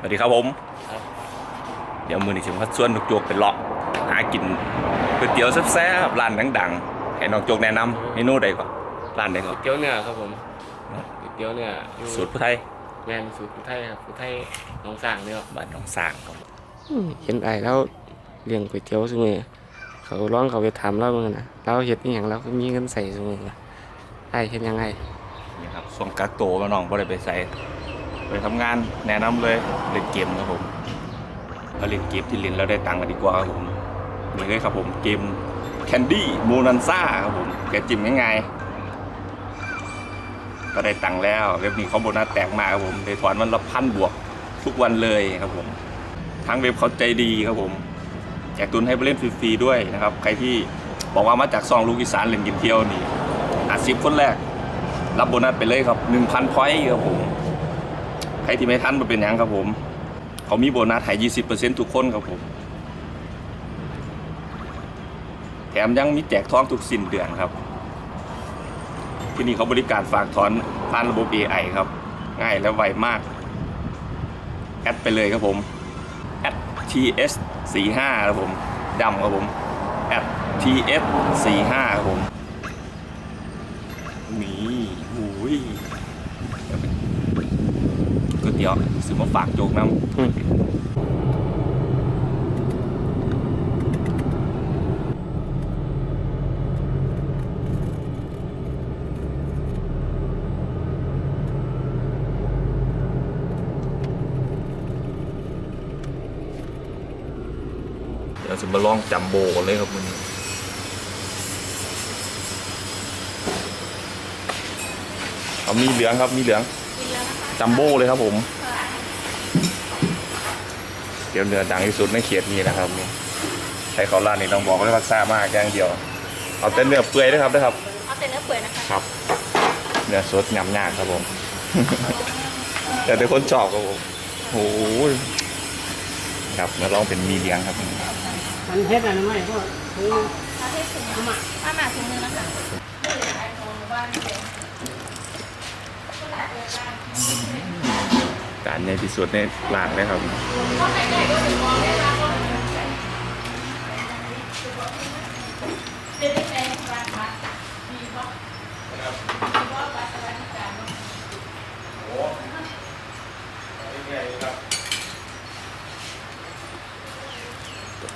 สวัสดีครับผมครับเดี๋ยวมือนี้สิมาชวนนกโจกไปเลาะหากินก๋วยเตี๋ยวแซ่บๆร้านดังๆให้นกโจกแนะนำเมนูใดก่อนร้านใดก่อนก๋วยเตี๋ยวเนื้อครับผมก๋วยเตี๋ยวเนื้ออยู่สูตรผู้ไทยแมนสูตรผู้ไทยครับผู้ไทยหนองสร้างเนี่ยครับบ้านหนองสร้างครับเห็นไอ้แล้วเลี้ยงก๋วยเตี๋ยวซุมือเขาร้องเขาไปถามเราเมื่อนะเราเห็ดนี่อย่างเราก็มีเงินใส่ซุมือไอ้เห็นยังไงนี่ครับช่วงกักโตวมาน้องบ่ได้ไปใส่ ไปทำงานแนะนำเลยเล่นเกมครับผมเราเล่นเกมที่เล่นแล้วได้ตังค์กันดีกว่าครับผมนี่เลยครับผมเกมแคนดี้มูนันซ่าครับผมแกจิ้มง่ายๆก็ได้ตังค์แล้วเว็บนี้เขาโบนัสแตกมาครับผมได้ถอนวันละพันบวกทุกวันเลยครับผมทางเว็บเขาใจดีครับผมแจกตุนให้ไปเล่นฟรีๆด้วยนะครับ ใครที่บอกว่ามาจากซองลูกอีสานเล่นกินเที่ยวนี่อาสิบคนแรก รับโบนัสไปเลยครับ1,000พอยต์ครับผม ใครที่ไม่ทันมาเป็นยังครับผม เขามีโบนัสให้20%ทุกคนครับผม แถมยังมีแจกทองทุกสิ้นเดือนครับ ที่นี่เขาบริการฝากถอนผ่านระบบ AI ครับ ง่ายและไวมาก แอดไปเลยครับผมแอด ts 4 5ครับผมดำครับผมแอด ts 4 5ครับผมนี่หูย เตี๋ยวซื้อมาฝากโจกน้ำอืมเดี๋ยวจะมาลองจัมโบกันเลยครับมันนี้เอามีเหลืองครับมีเหลือง จัมโบ้เลยครับผม เดี๋ยวเนื้อดังที่สุดในเขตนี้นะครับนี่ใช้เขาวร้านนี่ต้องบอกเลยว่าซ่ามากอย่างเดียว เอาแต่เนื้อเปื่อยนะครับนะครับ เอาแต่เนื้อเปื่อยนะคะครับ เนื้อสดยำยากครับผม แต่เป็นคนชอบครับผมโอ้โหครับมาลองเป็นมีเลี้ยงครับมันเฮ็ดอะไรไม่ก็คือเอาให้ถุงมามามามาถุงนึงนะคะ การในที่สุดในร้านเลยครับ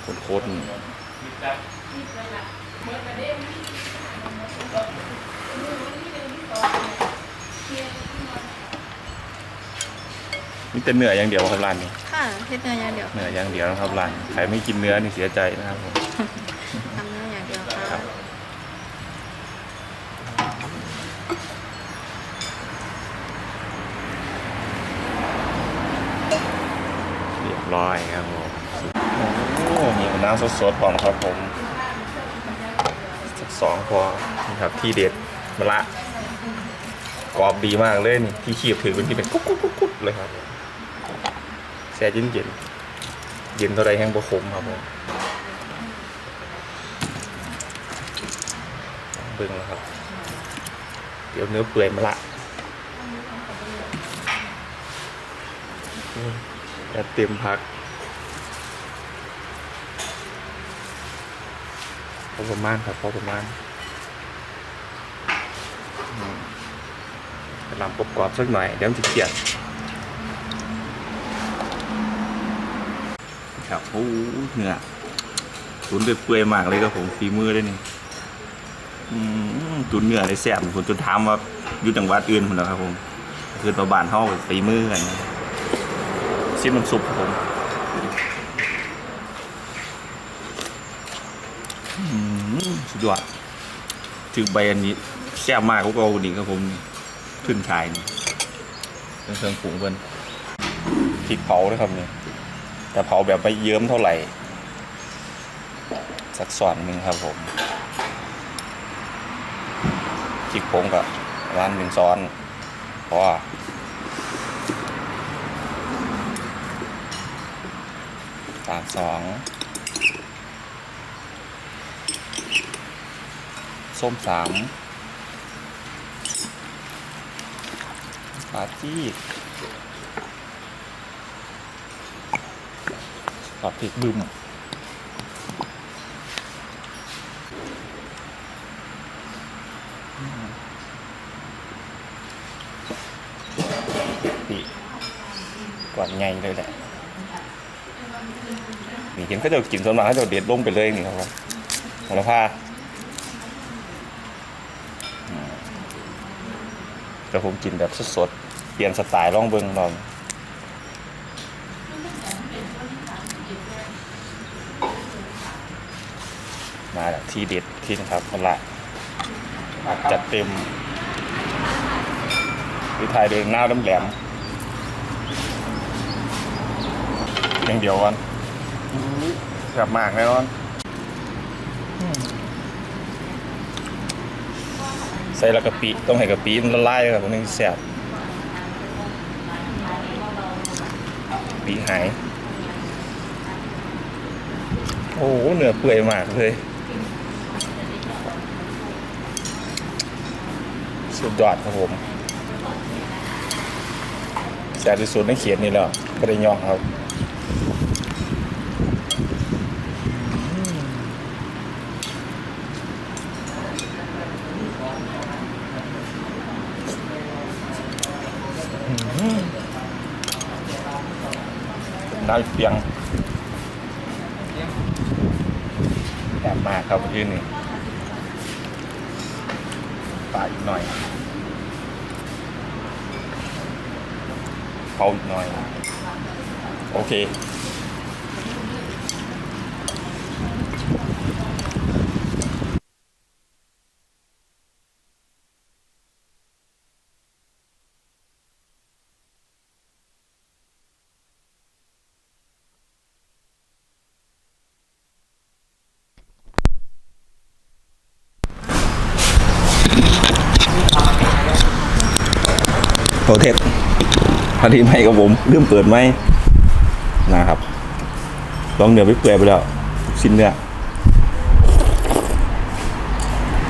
คนโคตรมี แต่เนื้ออย่างเดียวครับร้านนี้ค่ะเฮ็ดเนื้ออย่างเดียวเนื้ออย่างเดียวนะครับร้านใครไม่กินเนื้อนี่เสียใจนะครับผมทำเนื้ออย่างเดียวครัค่ะบเรียบร้อยครับผมโอ้มีน้ำสดๆพร้อมครับผมสักสองพอนี่ครับที่เด็ดมะละกรอบดีมากเลยนี่ที่ขีบถือเป็นที่เป็นกุ๊กกุ๊กกุ๊กกุ๊กเลยครับ แช่เย็นเย็นๆเย็นเท่าไรแห้งบะคมครับผมเบิ่งแล้วครับ เดี๋ยวเนื้อเปื่อยมะละอืมแล้วเตรียมพักพอประมาณครับพอประมาณอืมกระลำกรอบๆสักหน่อย เดี๋ยวมันจะเขียด ครับโอ้โหเนื้อตุนเปื่อยมากเลยครับผมฝีมือเลยนี่ตุนเนื้อได้แซ่บผมจนถามว่าอยู่จังหวัดอื่นผมแล้วครับผมคือประบานห้องฝีมือกันซิมน้ำซุปครับผมสุดยอดถือใบอันนี้แซ่บมากก็เอาดีครับผมขึ้นชายนี่เป็นเครื่องปรุงเพิ่นพริกเผาด้วยครับเนี่ย แต่เผาแบบไม่เยิ้มเท่าไหร่ สักส่วนหนึ่งครับผมพริกผงกับร้านหนึ่งซ้อนเพราะว่าตาลสองส้มสามปาจี้ ผัดพริกบึ้มปีก่อนไงเลยแหละนี่เห็นเขาจะกินส่วนมากเขาจะเด็ดลงไปเลยนี่ครับโหระพาแต่ผมกินแบบสดๆ เปลี่ยนสไตล์ลองเบิงลอง มาจากที่เด็ดที่นะครับคนละจัดเต็มวิทายเดินหน้าน้ำแหลมอย่างเดียวกันกลับมากแน่นอนใส่และกะปิต้องให้กะปิมันละลายครับตรงนี้แซ่บปีหาย โอ้โหเนื้อเปื่อยมากเลย สุดยอดครับผมแซ่บที่สุดในเขียนนี่แล้วไม่ได้ย่องครับได้เปียงแอบมากครับยืนนี่ปาดอีกหน่อย เผาอีกหน่อย โอเคโท เทปพอดีไม่กับผมเริ่มเปิดไหมนะครับลองเนื้อไปเปื่อยไปแล้วชิ้นเนื้อ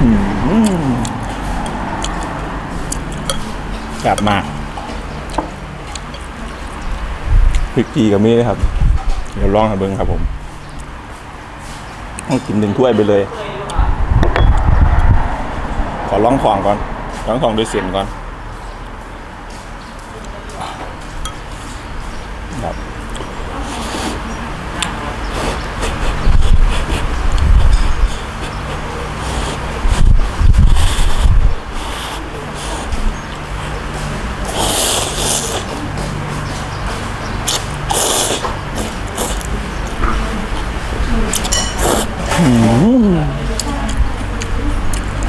อืมกลับมากพริกจีกับมีเลยครับ เดี๋ยวลองให้เบิ้งครับผมต้องกินหนึ่งถ้วยไปเลย ขอลองของก่อนลองของด้วยเสียงก่อน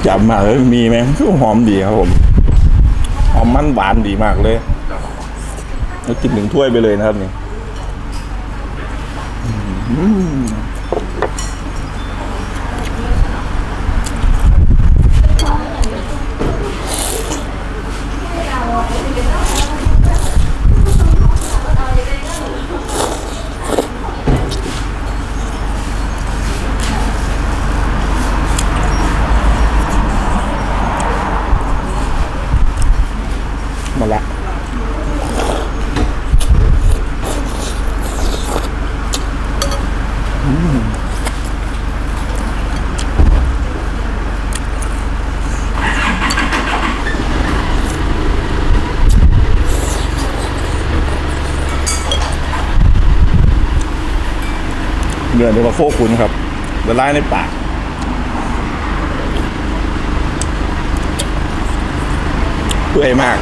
จับมาเลยมีไหมคือหอมดีครับผม หอมมันหวานดีมากเลย แล้วกินหนึ่งถ้วยไปเลยนะครับนี่ เนื้อเนื้อมาโคคุณครับละลายในปากเปื่อยมาก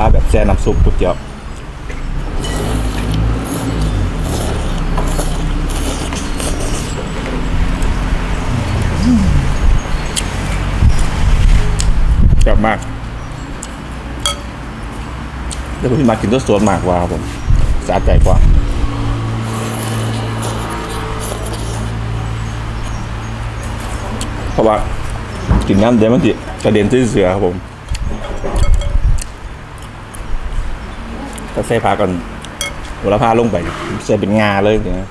ค แต่น้ำซุปก๋วยเตี๋ยวแซ่บมากแล้วพี่มากินตัวสวนมากกว่าครับผมสะใจกว่าเพราะว่ากินน้ำเดี๋ยวมันจะกระเด็นที่เสือครับผม ถ้าใส่พาก่อนหัวละพาลงไปใส่เป็นงาเลยนะ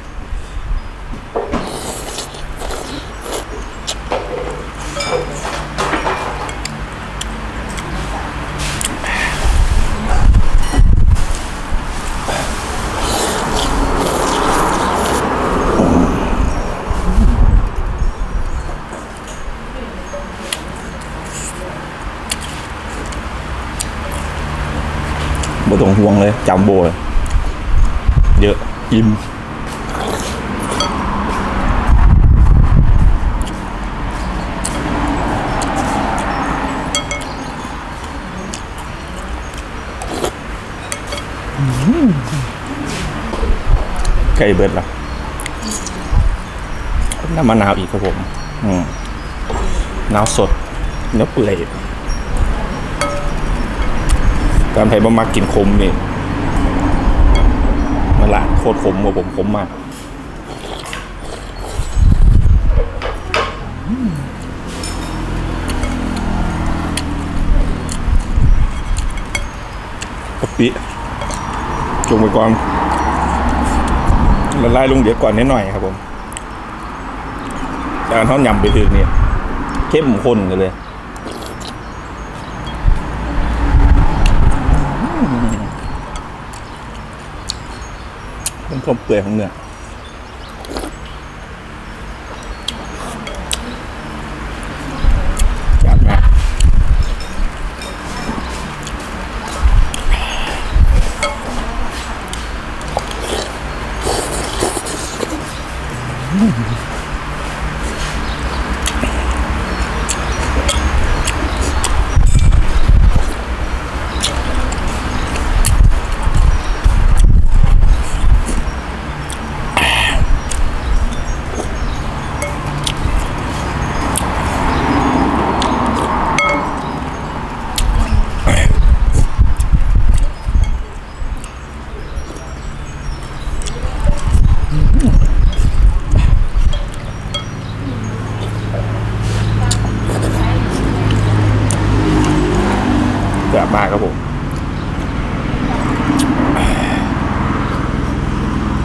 บ่ต้องห่วงเลยจำโบเลยเยอะอิ่มไก่เบิดละน้ำมะนาวอีกครับผม อืมนาวสดเนื้อเปื่อย การไทยบ่มักกินคมนี่มันละโคตรขมกว่าผมขมมากกะปิจงไปก่อนละลายลงเดี๋ยวก่อนนิดหน่อยครับผมแต่ทอนยำไปถึงเนี่ยเข้มข้นกันเลย เป็น ความเปื่อยของเนื้อ